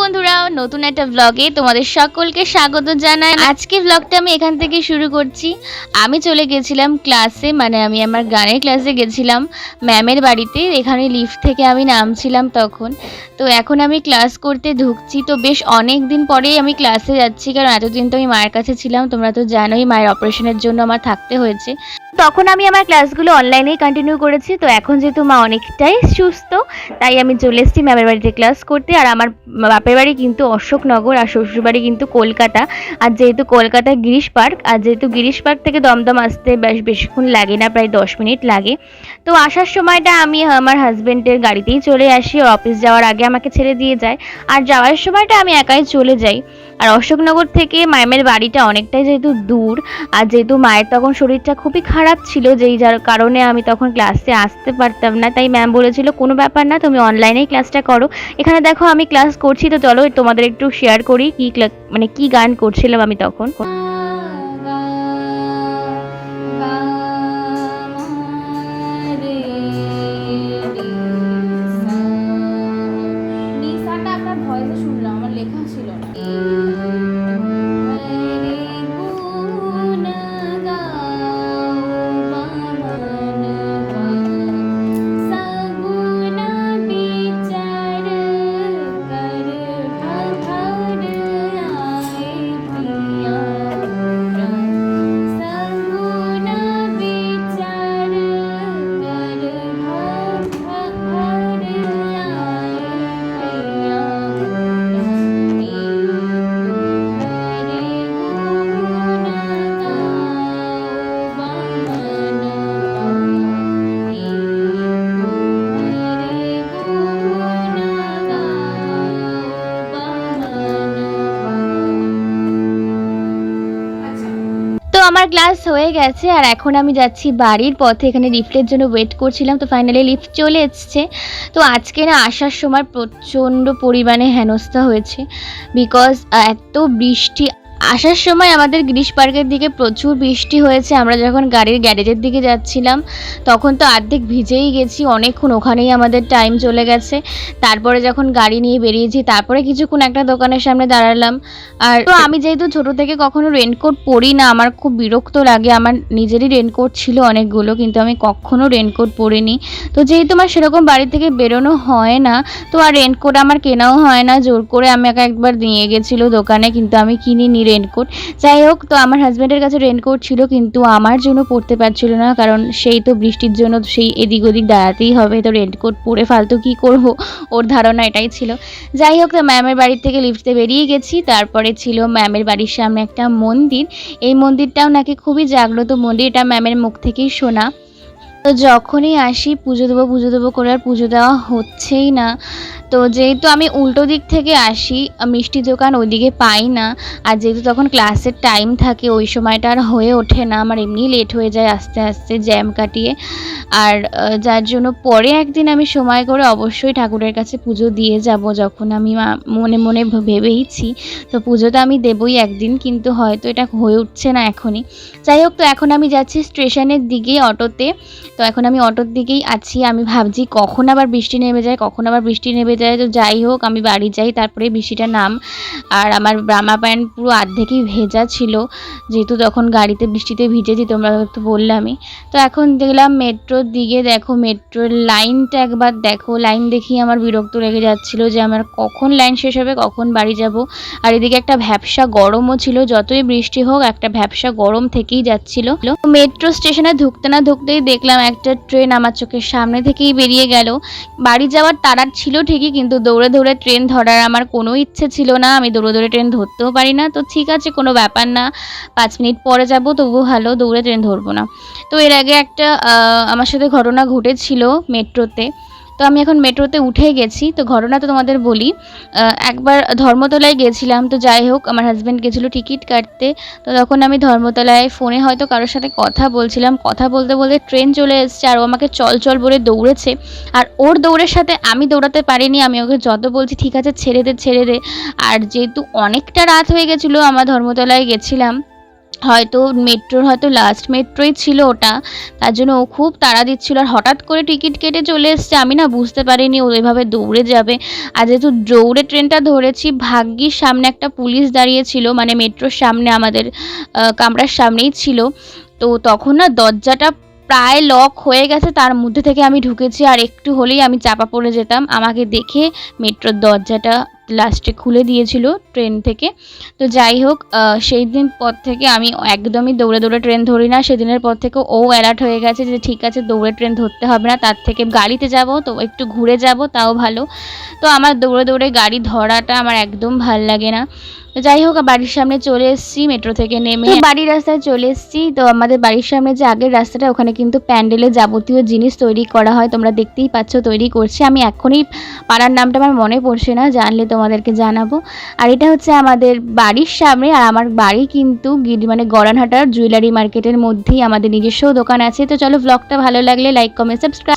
বন্ধুরা নতুন একটা ব্লগে তোমাদের সকলকে স্বাগত জানাই। আজকে ব্লগটা আমি এখান থেকে শুরু করছি। আমি চলে গেছিলাম ক্লাসে মানে আমি আমার গানের ক্লাসে গেছিলাম ম্যামের বাড়িতে। এখানে লিফট থেকে আমি নামছিলাম তখন। তো এখন আমি ক্লাস করতে ঢুকছি। তো বেশ অনেক দিন পরেই আমি ক্লাসে যাচ্ছি, কারণ এতদিন তো আমি মায়ের কাছে ছিলাম। তোমরা তো জানোই মায়ের অপারেশনের জন্য আমার থাকতে হয়েছে। তখন আমি আমার ক্লাসগুলো অনলাইনেই কন্টিনিউ করেছি। তো এখন যেহেতু মা অনেকটাই সুস্থ, তাই আমি চলে এসেছি ম্যামের বাড়িতে ক্লাস করতে। আর আমার বাপের বাড়ি কিন্তু অশোকনগর আর শ্বশুর বাড়ি কিন্তু কলকাতা। আর যেহেতু কলকাতা গিরিশ পার্ক, আর যেহেতু গিরিশ পার্ক থেকে দমদম আসতে বেশ বেশিক্ষণ লাগে না, প্রায় দশ মিনিট লাগে। তো আসার সময়টা আমি আমার হাজবেন্ডের গাড়িতেই চলে আসি। অফিস যাওয়ার আগে আমাকে ছেড়ে দিয়ে যায়। আর যাওয়ার সময়টা আমি একাই চলে যাই। আর অশোকনগর থেকে ম্যামের বাড়িটা অনেকটাই যেহেতু দূর, আর যেহেতু মায়ের তখন শরীরটা খুবই খারাপ ছিল যেই যার কারণে আমি তখন ক্লাসে আসতে পারতাম না। তাই ম্যাম বলেছিল, কোনো ব্যাপার না, তুমি অনলাইনেই ক্লাসটা করো। এখানে দেখো, আমি ক্লাস করছি, তো চলো তোমাদের একটু শেয়ার করি কি মানে কি গান করছিলাম আমি তখন। ক্লাস হয়ে গেছে আর এখন আমি যাচ্ছি বাড়ির পথে। এখানে লিফ্টের জন্য ওয়েট করছিলাম, তো ফাইনালি লিফ্ট চলে এসছে। তো আজকে না আসার সময় প্রচণ্ড পরিমাণে হেনস্থা হয়েছে। বিকজ এত বৃষ্টি আসার সময় আমাদের গিরিশ পার্কের দিকে প্রচুর বৃষ্টি হয়েছে। আমরা যখন গাড়ির গ্যারেজের দিকে যাচ্ছিলাম, তখন তো অর্ধেক ভিজেই গেছি, অনেকক্ষণ ওখানেই আমাদের টাইম চলে গেছে। তারপরে যখন গাড়ি নিয়ে বেরিয়েছি, তারপরে কিছুক্ষণ একটা দোকানের সামনে দাঁড়ালাম। আর তো আমি যেহেতু ছোট থেকে কখনো রেনকোট পরি না, আমার খুব বিরক্ত লাগে। আমার নিজেরই রেনকোট ছিল অনেকগুলো, কিন্তু আমি কখনো রেনকোট পরিনি। তো যেহেতু আমার সেরকম বাড়ি থেকে বেরোনো হয় না, তো আর রেনকোট আমার কেনাও হয় না। জোর করে আমাকে একবার নিয়ে গেছিল দোকানে, কিন্তু আমি কিনিনি। রেনকোট যাই হোক, তো আমার হাজব্যান্ডের কাছে রেনকোট ছিল, কিন্তু আমার জন্য পড়তে পারছিল না, কারণ সেই তো বৃষ্টির জন্য সেই এদিক ওদিক দাঁড়াতেই হবে, তো রেনকোট পরে ফালতু কী করব? ওর ধারণা এটাই ছিল। যাই হোক, তো ম্যামের বাড়ি থেকে লিফটে বেরিয়ে গেছি, তারপরে ছিল ম্যামের বাড়ির সামনে একটা মন্দির। এই মন্দিরটাও নাকি খুবই জাগ্রত মন্দির, এটা ম্যামের মুখ থেকেই শোনা। তো যখনই আসি, পুজো দেবো পুজো দেবো করে আর পুজো দেওয়া হচ্ছেই না। তো যেহেতু আমি উল্টো দিক থেকে আসি, মিষ্টি দোকান ওইদিকে পাই না। আর যেহেতু তখন ক্লাসের টাইম থাকে, ওই সময়টা আর হয়ে ওঠে না। আমার এমনি লেট হয়ে যায় আস্তে আস্তে জ্যাম কাটিয়ে। আর যার জন্য পরে একদিন আমি সময় করে অবশ্যই ঠাকুরের কাছে পুজো দিয়ে যাব যখন আমি মনে মনে ভেবেইছি। তো পুজো তো আমি দেবই একদিন, কিন্তু হয়তো এটা হয়ে উঠছে না এখনই। যাই হোক, তো এখন আমি যাচ্ছি স্টেশনের দিকে, অটোতে। তো এখন আমি অটোর দিকেই আছি। আমি ভাবছি কখন আবার বৃষ্টি নেমে যায়, কখন আবার বৃষ্টি নেমে যায়। তো যাই হোক, আমি বাড়ি যাই, তারপরে বৃষ্টিটা নাম। আর আমার ব্রামা প্যান্ট পুরো অর্ধেকই ভেজা ছিল। যেহেতু তখন গাড়িতে বৃষ্টিতে ভিজেছি, তোমরা তো বললামই তো এখন দেখলাম মেট্রোর দিকে দেখো, মেট্রোর লাইনটা একবার দেখো। লাইন দেখেই আমার বিরক্ত লেগে যাচ্ছিল যে আমার কখন লাইন শেষ হবে, কখন বাড়ি যাব। আর এদিকে একটা ভ্যাবসা গরমও ছিল, যতই বৃষ্টি হোক, একটা ভ্যাবসা গরম থেকেই যাচ্ছিল। মেট্রো স্টেশনে ঢুকতে না ঢুকতেই দেখলাম একটা ট্রেন আমার চোখের সামনে থেকেই বেরিয়ে গেল। বাড়ি যাওয়ার তারার ছিল ঠিকই, কিন্তু দৌড়ে দৌড়ে ট্রেন ধরার আমার কোনো ইচ্ছে ছিল না। আমি দৌড়ে দৌড়ে ট্রেন ধরতেও পারি না। তো ঠিক আছে, কোনো ব্যাপার না। পাঁচ মিনিট পরে যাব তবু ভালো, দৌড়ে ট্রেন ধরবো না। তো এর আগে একটা আমার সাথে ঘটনা ঘটেছিল মেট্রোতে। তো আমি এখন মেট্রোতে উঠে গেছি। তো ঘটনা তো তোমাদের বলি। একবার ধর্মতলায় গেছিলাম। তো যাই হোক, আমার হাজব্যান্ড গেছিল টিকিট কাটতে। তো তখন আমি ধর্মতলায় ফোনে হয়তো কারোর সাথে কথা বলছিলাম। কথা বলতে বলতে ট্রেন চলে এসছে আর ও আমাকে চল চল বলে দৌড়েছে। আর ওর দৌড়ের সাথে আমি দৌড়াতে পারিনি। আমি ওকে যত বলছি, ঠিক আছে, ছেড়ে দে ছেড়ে দে। আর যেহেতু অনেকটা রাত হয়ে গেছিল, আমার ধর্মতলায় গেছিলাম। হয়তো মেট্রোর হয়তো লাস্ট মেট্রোই ছিল ওটা, তার জন্য ও খুব তাড়া দিচ্ছিল। আর হঠাৎ করে টিকিট কেটে চলে এসছে, আমি না বুঝতে পারিনি ও এভাবে দৌড়ে যাবে। আর যেহেতু দৌড়ে ট্রেনটা ধরেছি, ভাগ্যির সামনে একটা পুলিশ দাঁড়িয়ে ছিল মানে মেট্রোর সামনে আমাদের কামরার সামনেই ছিল। তো তখন না দরজাটা প্রায় লক হয়ে গেছে, তার মধ্যে থেকে আমি ঢুকেছি। আর একটু হলেই আমি চাপা পড়ে যেতাম। আমাকে দেখে মেট্রোর দরজাটা লাস্টে খুলে দিয়েছিল ট্রেন থেকে। তো যাই হোক সেই দিন পর থেকে আমি একদমই দৌড়ে দৌড়ে ট্রেন ধরি না। সেদিনের পর থেকে ও অ্যালার্ট হয়ে গেছে যে ঠিক আছে, দৌড়ে ট্রেন ধরতে হবে না। তার থেকে গাড়িতে যাব, তো একটু ঘুরে যাব, তাও ভালো। তো আমার দৌড়ে দৌড়ে গাড়ি ধরাটা আমার একদম ভালো লাগে না। তো যাই হোক বাড়ির সামনে চলে এসেছি মেট্রো থেকে নেমে। বাড়ির রাস্তায় চলে এসেছি, তো আমাদের বাড়ির সামনে যে আগের রাস্তাটা, ওখানে কিন্তু প্যান্ডেলের যাবতীয় জিনিস তৈরি করা হয়, তোমরা দেখতেই পাচ্ছ তৈরি করছি। আমি এখনই পাড়ার নামটা আমার মনে পড়ছে না, জানলে তোমাদেরকে জানাব। আর এটা হচ্ছে আমাদের বাড়ির সামনে, আর আমার বাড়ি কিন্তু মানে গড়ানহাটার জুয়েলারি মার্কেটের মধ্যেই আমাদের নিজস্ব দোকান আছে। তো চলো ব্লগটা ভালো লাগলে লাইক কমেন্ট সাবস্ক্রাইব